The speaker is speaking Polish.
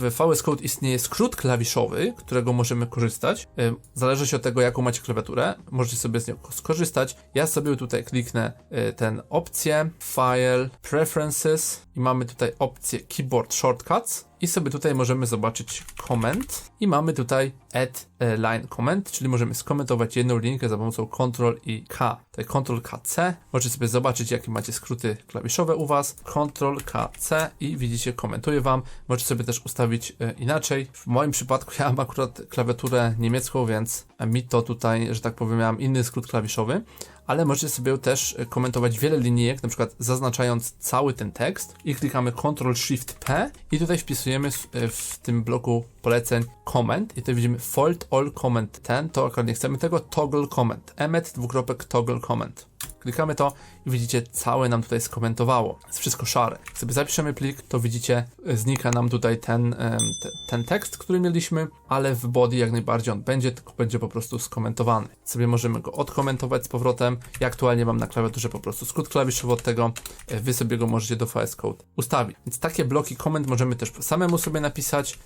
W VS Code istnieje skrót klawiszowy, którego możemy korzystać. Ym, Zależy się od tego, jaką macie klawiaturę. Możecie sobie z niego skorzystać. Ja sobie tutaj kliknę y, ten opcję, File, Preferences i mamy tutaj opcję Keyboard Shortcuts. I sobie tutaj możemy zobaczyć comment i mamy tutaj add line comment, czyli możemy skomentować jedną linijkę za pomocą Ctrl i K. Tutaj Ctrl K C. Możecie sobie zobaczyć, jakie macie skróty klawiszowe u Was. Ctrl K C i widzicie, komentuję Wam. Możecie sobie też ustawić e, inaczej. W moim przypadku ja mam akurat klawiaturę niemiecką, więc mi to tutaj, że tak powiem, miałem inny skrót klawiszowy ale możecie sobie też e, komentować wiele linijek, na przykład zaznaczając cały ten tekst i klikamy Ctrl Shift P i tutaj wpisujemy w, e, w tym bloku poleceń comment i tutaj widzimy fold all comment ten, to akurat nie chcemy tego, toggle comment, emet dwukropek toggle comment. Klikamy to i widzicie, całe nam tutaj skomentowało. Jest wszystko szare. Jak sobie zapiszemy plik, to widzicie, e, znika nam tutaj ten, ten tekst, który mieliśmy, ale w body jak najbardziej on będzie, tylko będzie po prostu skomentowany. Sobie możemy go odkomentować z powrotem. Ja aktualnie mam na klawiaturze po prostu skrót klawiszowy od tego. E, Wy sobie go możecie do VS Code ustawić. Więc takie bloki komend możemy też samemu sobie napisać.